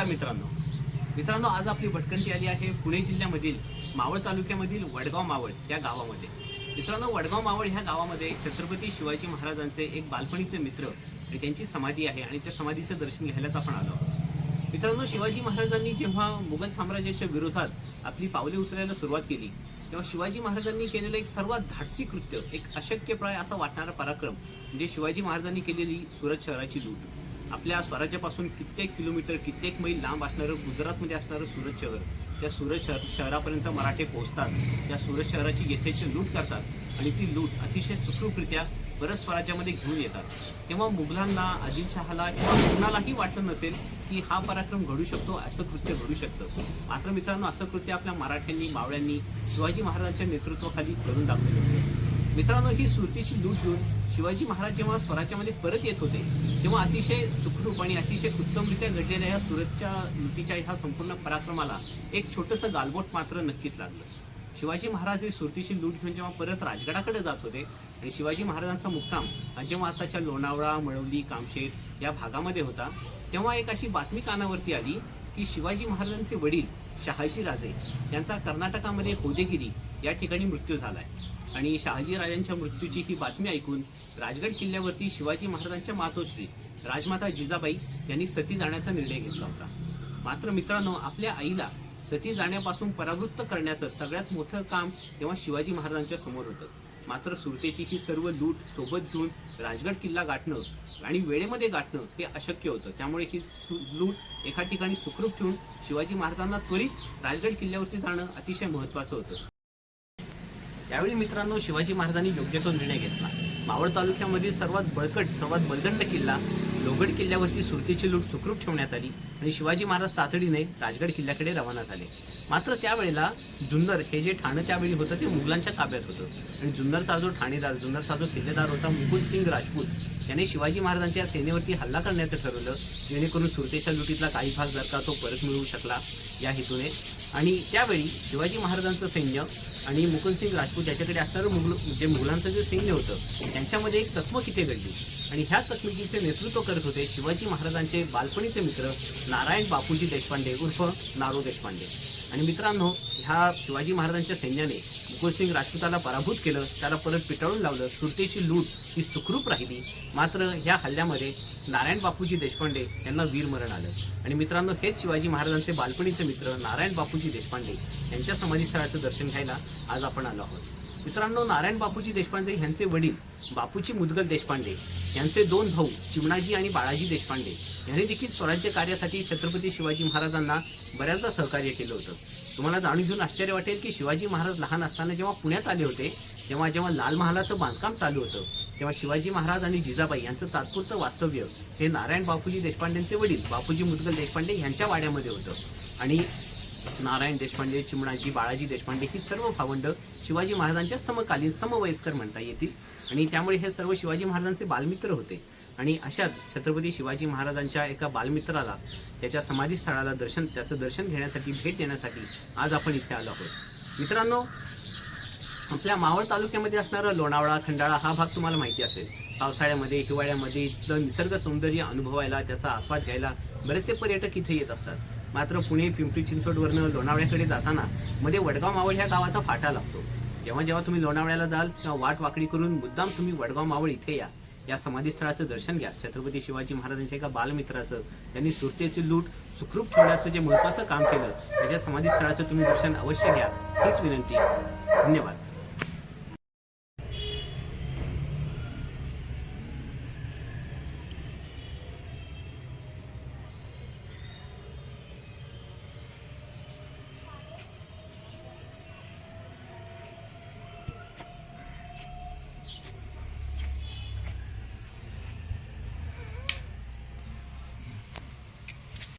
नमस्कार मित्रांनो. मित्रांनो आज आपली भटकंती आली आहे पुणे जिल्ह्यामधील मावळ तालुक्यामधील वडगाव मावळ या गावामध्ये. मित्रांनो वडगाव मावळ ह्या गावामध्ये छत्रपती शिवाजी महाराजांचे एक बालपणीचे मित्र आणि त्यांची समाधी आहे आणि त्या समाधीचं दर्शन घ्यायलाच आपण आलो मित्रांनो शिवाजी महाराजांनी जेव्हा मुघल साम्राज्याच्या विरोधात आपली पावले उचलायला सुरुवात केली तेव्हा शिवाजी महाराजांनी केलेलं एक सर्वात धाडसी कृत्य एक अशक्यप्राय असा वाटणारा पराक्रम म्हणजे शिवाजी महाराजांनी केलेली सुरत शहराची लूट. आपल्या स्वराज्यापासून कित्येक किलोमीटर कित्येक मैल लांब असणारं गुजरातमध्ये असणारं सुरत शहर त्या सुरत शहर शहरापर्यंत मराठे पोहोचतात. त्या सुरत शहराची येथेच लूट करतात आणि ती लूट अतिशय सुखरूपरित्या बरंच स्वराज्यामध्ये घेऊन येतात. तेव्हा मुघलांना आदिलशहाला किंवा कुणालाही वाटलं नसेल की हा पराक्रम घडू शकतो असं कृत्य घडू शकतं. मात्र मित्रांनो असं कृत्य आपल्या मराठ्यांनी मावळ्यांनी शिवाजी महाराजांच्या नेतृत्वाखाली करून दाखवले. होते मित्रांनो ही सुरतीची लूट घेऊन शिवाजी महाराज जेव्हा स्वराज्यामध्ये परत येत होते तेव्हा अतिशय सुखरूप आणि अतिशय उत्तमरित्या घडलेल्या या सुरतच्या लुटीच्या ह्या संपूर्ण पराक्रमाला एक छोटंसं गालबोट मात्र नक्कीच लागलं. शिवाजी महाराज हे सुरतीची लूट घेऊन जेव्हा परत राजगडाकडे जात होते आणि शिवाजी महाराजांचा मुक्काम हा जेव्हा आताच्या लोणावळा मळवली कामशेत या भागामध्ये होता तेव्हा एक अशी बातमी कानावरती आली की शिवाजी महाराजांचे वडील शहाजी राजे यांचा कर्नाटकामध्ये होदेगिरी या ठिकाणी मृत्यू झाला आहे आणि शहाजी राजांच्या मृत्यूची ही बातमी ऐकून राजगड किल्ल्यावरती शिवाजी महाराजांच्या मातोश्री राजमाता जिजाबाई यांनी सती जाण्याचा निर्णय घेतला होता. मात्र मित्रांनो आपल्या आईला सती जाण्यापासून परावृत्त करण्याचं सगळ्यात मोठं काम तेव्हा शिवाजी महाराजांच्या समोर होतं. मात्र सुरतेची ही सर्व लूट सोबत घेऊन राजगड किल्ला गाठणं आणि वेळेमध्ये गाठणं हे अशक्य होतं. त्यामुळे ही सु- लूट एका ठिकाणी सुखरूप ठेवून शिवाजी महाराजांना त्वरित राजगड किल्ल्यावरती जाणं अतिशय महत्त्वाचं होतं. यावेळी मित्रांनो शिवाजी महाराजांनी योग्य तो निर्णय घेतला. मावळ तालुक्यामधील सर्वात बळकट सर्वात बलदंड किल्ला लोगड किल्ल्यावरती सुरतीची लूट सुखरूप ठेवण्यात आली आणि शिवाजी महाराज तातडीने राजगड किल्ल्याकडे रवाना झाले. मात्र त्यावेळेला जुन्नर हे जे ठाणं त्यावेळी होतं ते मुघलांच्या ताब्यात होतं. आणि जुन्नरचा जो ठाणेदार जुन्नरचा जो किल्लेदार होता मुकुल सिंग राजपूत याने शिवाजी महाराजांच्या सेनेवरती हल्ला करण्याचं ठरवलं जेणेकरून सुरतेच्या लुटीतला काही भाग जर का तो परत मिळवू शकला. या हेतूने. आणि त्यावेळी शिवाजी महाराजांचं सैन्य आणि मुकुंदसिंग राजपूत याच्याकडे असणारं मुघल जे मुघलांचं जे सैन्य होतं त्यांच्यामध्ये एक चकमक इथे घडली. आणि ह्या चकमकीचे नेतृत्व करत होते शिवाजी महाराजांचे बालपणीचे मित्र नारायण बापूजी देशपांडे उर्फ नारो देशपांडे. आणि मित्रांनो ह्या शिवाजी महाराजांच्या सैन्याने मुकुलसिंग राजपूताला पराभूत केलं त्याला परत पिटाळून लावलं सुरतेची लूट ही सुखरूप राहिली. मात्र ह्या हल्ल्यामध्ये नारायण बापूजी देशपांडे यांना वीरमरण आलं. आणि मित्रांनो हेच शिवाजी महाराजांचे बालपणीचे मित्र नारायण बापूजी देशपांडे यांच्या समाधीस्थळाचं दर्शन घ्यायला आज आपण आलो आहोत. मित्रांनो नारायण बापूजी देशपांडे यांचे वडील बापूजी मुदगल देशपांडे यांचे दोन भाऊ चिमणाजी आणि बाळाजी देशपांडे. यांनी देखील स्वराज्य कार्यासाठी छत्रपती शिवाजी महाराजांना बऱ्याचदा सहकार्य केलं होतं. तुम्हाला जाणून घेऊन आश्चर्य वाटेल की शिवाजी महाराज लहान असताना जेव्हा पुण्यात आले होते तेव्हा जेव्हा लाल महालाचं बांधकाम चालू होतं तेव्हा शिवाजी महाराज आणि जिजाबाई यांचं तात्पुरतं वास्तव्य हे नारायण बापूजी देशपांडेंचे वडील बापूजी मुदगल देशपांडे यांच्या वाड्यामध्ये होतं. आणि नारायण देशपांडे चिमणाजी बाळाजी देशपांडे ही सर्व भावंड शिवाजी महाराजांच्या समकालीन समवयस्कर म्हणता येतील. आणि त्यामुळे हे सर्व शिवाजी महाराजांचे बालमित्र होते. आणि अशाच छत्रपती शिवाजी महाराजांच्या एका बालमित्राला त्याच्या समाधीस्थळाला दर्शन त्याचं दर्शन घेण्यासाठी भेट देण्यासाठी आज आपण इथे आलो आहोत. मित्रांनो आपल्या मावळ तालुक्यामध्ये असणारा लोणावळा खंडाळा हा भाग तुम्हाला माहिती असेल. पावसाळ्यामध्ये हिवाळ्यामध्ये इथलं निसर्ग सौंदर्य अनुभवायला त्याचा आस्वाद घ्यायला बरेचसे पर्यटक इथे येत असतात. मात्र पुणे पिंपरी चिंचवडवरनं लोणावळ्याकडे जाताना मध्ये वडगाव मावळ ह्या गावाचा फाटा लागतो. जेव्हा जेव्हा तुम्ही लोणावळ्याला जाल तेव्हा वाट वाकडी करून मुद्दाम तुम्ही वडगाव मावळ इथे या. या समाधीस्थळाचं दर्शन घ्या. छत्रपती शिवाजी महाराजांच्या एका बालमित्राचं त्यांनी सुरतेची लूट सुखरूप ठेवण्याचं जे महत्त्वाचं काम केलं त्याच्या समाधीस्थळाचं तुम्ही दर्शन अवश्य घ्या. हीच विनंती. धन्यवाद.